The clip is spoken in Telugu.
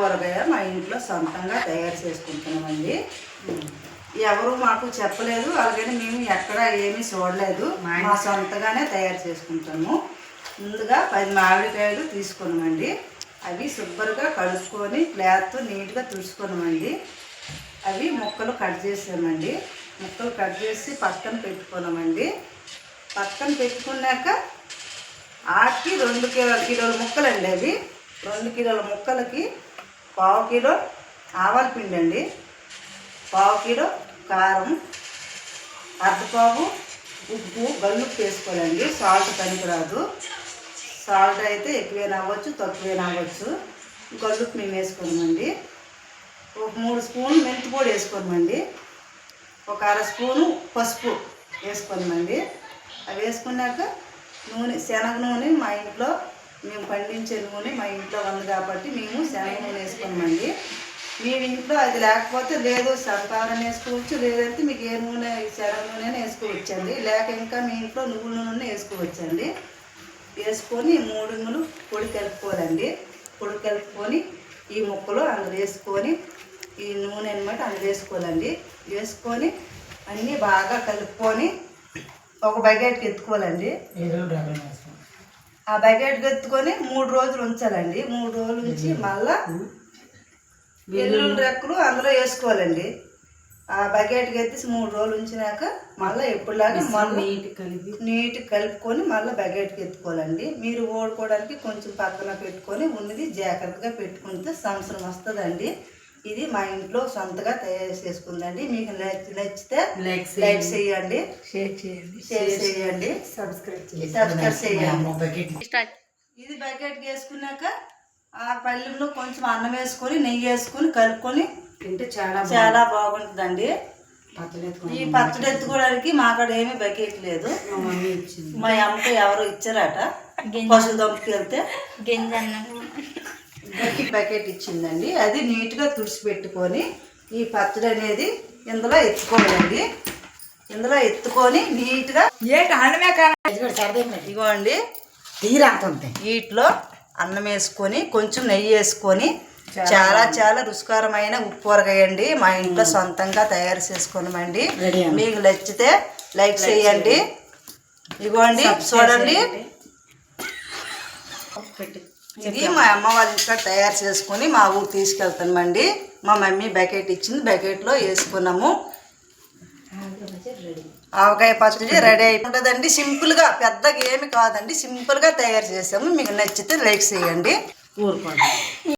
కూరగాయ మా ఇంట్లో సొంతంగా తయారు చేసుకుంటున్నామండి. ఎవరు మాకు చెప్పలేదు. అలాగని మేము ఎక్కడ ఏమీ చూడలేదు. మా సొంతగానే తయారు చేసుకుంటాము. ముందుగా పది మామిడికాయలు తీసుకున్నామండి. అవి శుభ్రంగా కడుక్కొని క్లాత్ నీట్గా తుడుచుకున్నామండి. అవి ముక్కలు కట్ చేసామండి. ముక్కలు కట్ చేసి పక్కన పెట్టుకున్నామండి. పక్కన పెట్టుకున్నాక ఆకి రెండు కిలో కిలోల ముక్కలండి అవి. రెండు కిలోల ముక్కలకి పావు కిలో ఆవాల పిండి అండి. పావు కిలో కారం అర్ధపావు ఉప్పు గల్లుప్పు వేసుకోవాలండి. సాల్ట్ పనికిరాదు సాల్ట్ అయితే ఎక్కువైనా అవ్వచ్చు తక్కువైనా అవ్వచ్చు గల్లుప్పు మేము వేసుకోమండి. ఒక మూడు స్పూన్లు మెంతి పొడి వేసుకోమండి. ఒక అర స్పూను పసుపు వేసుకోమండి. అవి వేసుకున్నాక నూనె శనగ నూనె మా ఇంట్లో మేము పండించే నూనె మా ఇంట్లో ఉంది కాబట్టి మేము శనగ నూనె వేసుకున్నామండి. మీ ఇంట్లో అది లేకపోతే లేదు సంపాదన వేసుకోవచ్చు లేదంటే మీకు ఏ నూనె శనగ నూనె వేసుకోవచ్చండి. లేక ఇంకా మీ ఇంట్లో నువ్వుల నూనె వేసుకోవచ్చండి. వేసుకొని మూడు నూనెలు పొడి కలుపుకోవాలండి పొడి కలుపుకొని ఈ ముక్కలు అందులో వేసుకొని ఈ నూనె అనమాట అందులో వేసుకోవాలండి. వేసుకొని అన్నీ బాగా కలుపుకొని ఒక బకెట్కి ఎత్తుకోవాలండి. ఆ బకెట్కి ఎత్తుకొని మూడు రోజులు ఉంచాలండి. మూడు రోజులు ఉంచి మళ్ళా వెల్లుల్లి రెక్కలు అందులో వేసుకోవాలండి. ఆ బకెట్కి ఎత్తేసి మూడు రోజులు ఉంచినాక మళ్ళీ ఎప్పుడులాగా మళ్ళీ కలిపి. నీట్ కలుపుకొని మళ్ళీ బకెట్కి ఎత్తుకోవాలండి మీరు ఓడుకోవడానికి కొంచెం పక్కన పెట్టుకొని ఉన్నది జాగ్రత్తగా పెట్టుకుంటే సంవత్సరం వస్తుందండి. ఇది మా ఇంట్లో సొంతగా తయారు చేసుకుందండి. మీకు నచ్చి- నచ్చితే లైక్ లైక్ చేయండి. షేర్ చేయండి. షేర్ చేయండి. సబ్స్క్రైబ్ సబ్స్క్రైబ్ చేయండి. బకెట్ ఇది బకెట్కి వేసుకున్నాక ఆ పళ్ళెంలో కొంచెం అన్నం వేసుకొని నెయ్యి వేసుకొని కలుపుకొని తింటే చాలా చాలా బాగుంటుందండి. ఈ పచ్చడి ఎత్తుకోవడానికి మా కాడ ఏమీ బకెట్ లేదు. మా మమ్మీ ఇచ్చింది. మా అమ్మకి ఎవరు ఇచ్చారట. పశువు దొంపకి వెళ్తే. బకెట్ ఇచ్చిందండి. అది నీట్గా తుడిచి పెట్టుకొని ఈ పచ్చడి అనేది ఇందులో ఎత్తుకోవాలండి. ఇందులో ఎత్తుకొని నీట్గా ఏంటి అన్నమే కానీ ఇగోండి తీరాకుంటే వీటిలో అన్నం వేసుకొని కొంచెం నెయ్యి వేసుకొని చాలా చాలా రుచికరమైన ఉప్పు వరగయండి. మా ఇంట్లో సొంతంగా తయారు అమ్మ. మీకు నచ్చితే లైక్ చేయండి. ఇగోండి చూడండి. ఇది మా అమ్మ వాళ్ళ ఇంట్లో తయారు చేసుకొని మా ఊరు తీసుకెళ్తామండి. మా మమ్మీ బకెట్ ఇచ్చింది బకెట్లో వేసుకున్నాము. ఆవకాయ పచ్చడి రెడీ అయిపోతుందండి సింపుల్గా పెద్దగా ఏమి కాదండి. సింపుల్గా తయారు చేసాము. మీకు నచ్చితే లైక్ చేయండి. ఊరుకోండి.